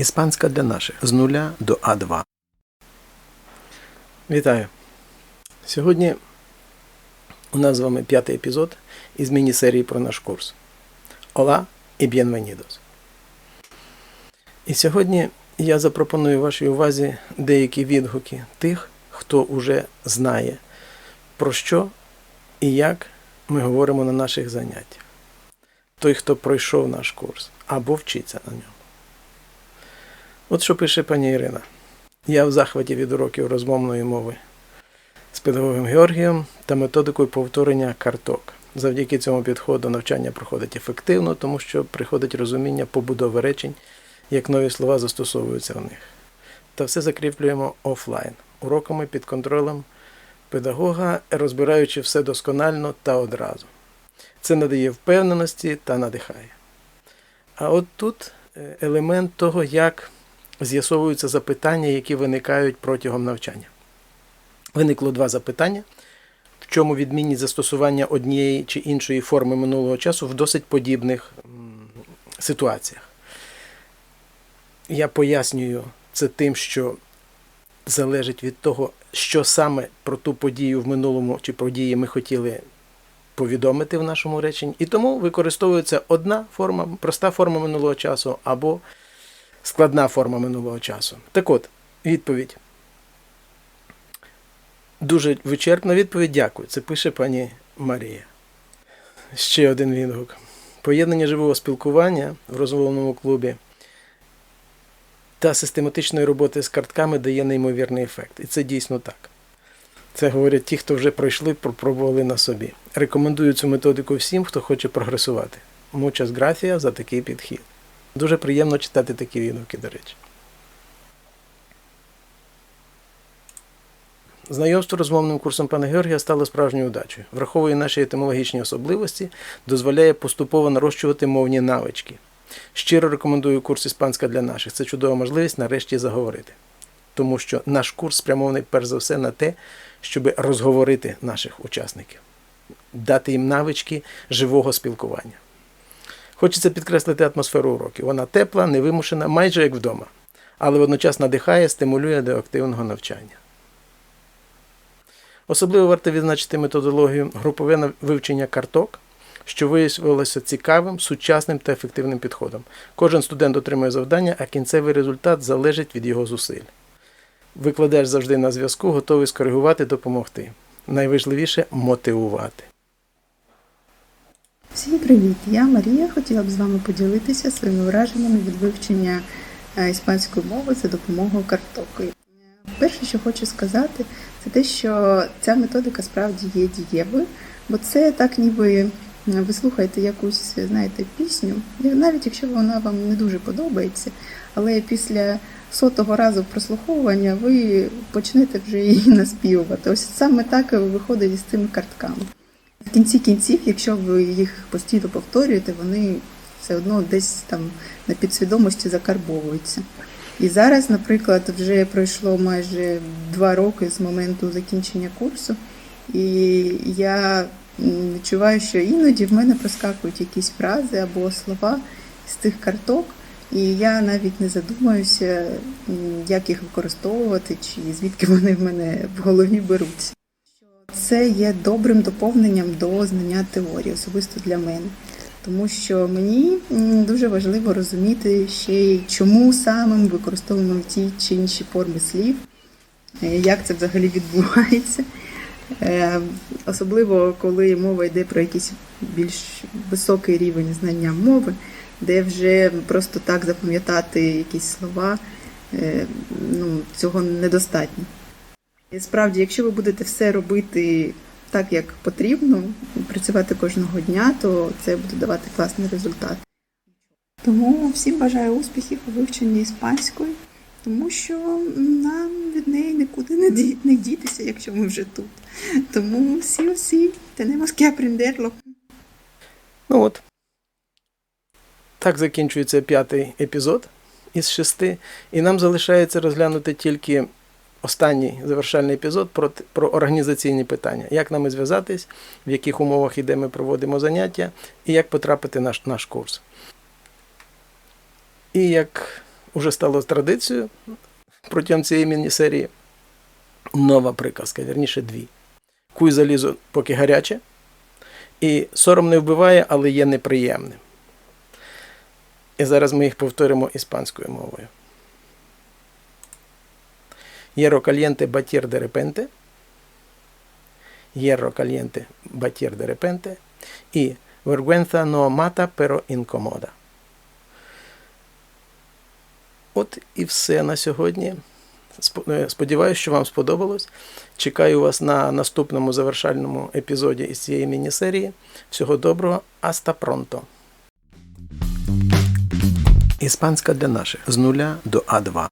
Іспанська для наших з нуля до А2. Вітаю! Сьогодні у нас з вами п'ятий епізод із міні-серії про наш курс. Ола і bienvenidos. І сьогодні я запропоную вашій увазі деякі відгуки тих, хто уже знає, про що і як ми говоримо на наших заняттях. Той, хто пройшов наш курс або вчиться на ньому. От що пише пані Ірина. Я в захваті від уроків розмовної мови з педагогом Георгієм та методикою повторення карток. Завдяки цьому підходу навчання проходить ефективно, тому що приходить розуміння побудови речень, як нові слова застосовуються в них. Та все закріплюємо офлайн, уроками під контролем педагога, розбираючи все досконально та одразу. Це надає впевненості та надихає. А от тут е, елемент того, як з'ясовуються запитання, які виникають протягом навчання. Виникло два запитання, в чому відмінність застосування однієї чи іншої форми минулого часу в досить подібних ситуаціях. Я пояснюю це тим, що залежить від того, що саме про ту подію в минулому чи події ми хотіли повідомити в нашому реченні. І тому використовується одна форма, проста форма минулого часу або складна форма минулого часу. Так от, відповідь. Дуже вичерпна відповідь. Дякую. Це пише пані Марія. Ще один відгук. Поєднання живого спілкування в розмовному клубі та систематичної роботи з картками дає неймовірний ефект. І це дійсно так. Це говорять ті, хто вже пройшли, попробували на собі. Рекомендую цю методику всім, хто хоче прогресувати. Muchas gracias за такий підхід. Дуже приємно читати такі відгуки, до речі. Знайомство розмовним курсом пана Георгія стало справжньою удачею. Враховує наші етимологічні особливості, дозволяє поступово нарощувати мовні навички. Щиро рекомендую курс Іспанська для наших. Це чудова можливість нарешті заговорити. Тому що наш курс спрямований перш за все на те, щоб розговорити наших учасників, дати їм навички живого спілкування. Хочеться підкреслити атмосферу уроків. Вона тепла, невимушена, майже як вдома, але водночас надихає, стимулює до активного навчання. Особливо варто відзначити методологію групове вивчення карток, що виявилося цікавим, сучасним та ефективним підходом. Кожен студент отримує завдання, а кінцевий результат залежить від його зусиль. Викладач завжди на зв'язку, готовий скоригувати, допомогти. Найважливіше мотивувати. Всім привіт! Я Марія. Хотіла б з вами поділитися своїми враженнями від вивчення е, іспанської мови за допомогою карток. Е, Перше, що хочу сказати, це те, що ця методика справді є дієвою, бо це так, ніби е, ви слухаєте якусь, знаєте, пісню, навіть якщо вона вам не дуже подобається, але після сотого разу прослуховування ви почнете вже її наспівувати. Ось саме так виходить із цими картками. В кінці кінців, якщо ви їх постійно повторюєте, вони все одно десь там на підсвідомості закарбовуються. І зараз, наприклад, вже пройшло майже два роки з моменту закінчення курсу, і я відчуваю, що іноді в мене проскакують якісь фрази або слова з тих карток, і я навіть не задумаюся, як їх використовувати, чи звідки вони в мене в голові беруться. Це є добрим доповненням до знання теорії, особисто для мене. Тому що мені дуже важливо розуміти ще й чому саме ми використовуємо ті чи інші форми слів, е, як це взагалі відбувається. Е, особливо, коли мова йде про якийсь більш високий рівень знання мови, де вже просто так запам'ятати якісь слова, е, ну, цього недостатньо. І справді, якщо ви будете все робити так, як потрібно, працювати кожного дня, то це буде давати класний результат. Тому всім бажаю успіхів у вивченні іспанської, тому що нам від неї нікуди не, ді, не дітися, якщо ми вже тут. Тому всі всі tenemos que aprenderlo. Ну от. Так закінчується п'ятий епізод із шести, і нам залишається розглянути тільки останній завершальний епізод про про організаційні питання. Як нами зв'язатись, в яких умовах і де ми проводимо заняття, і як потрапити на наш, наш курс. І як уже стало традицією протягом цієї міні-серії. Нова приказка, вірніше дві. Куй залізо, поки гаряче. І сором не вбиває, але є неприємним. І зараз ми їх повторимо іспанською мовою. Hierro caliente, batir de repente. Hierro caliente, batir de repente. І vergüenza no mata, pero incomoda. От і все на сьогодні. Е, Сподіваюсь, що вам сподобалось. Чекаю вас на наступному завершальному епізоді із цієї міні-серії. Всього доброго, аста пронто. Іспанська для наших з нуля до А2.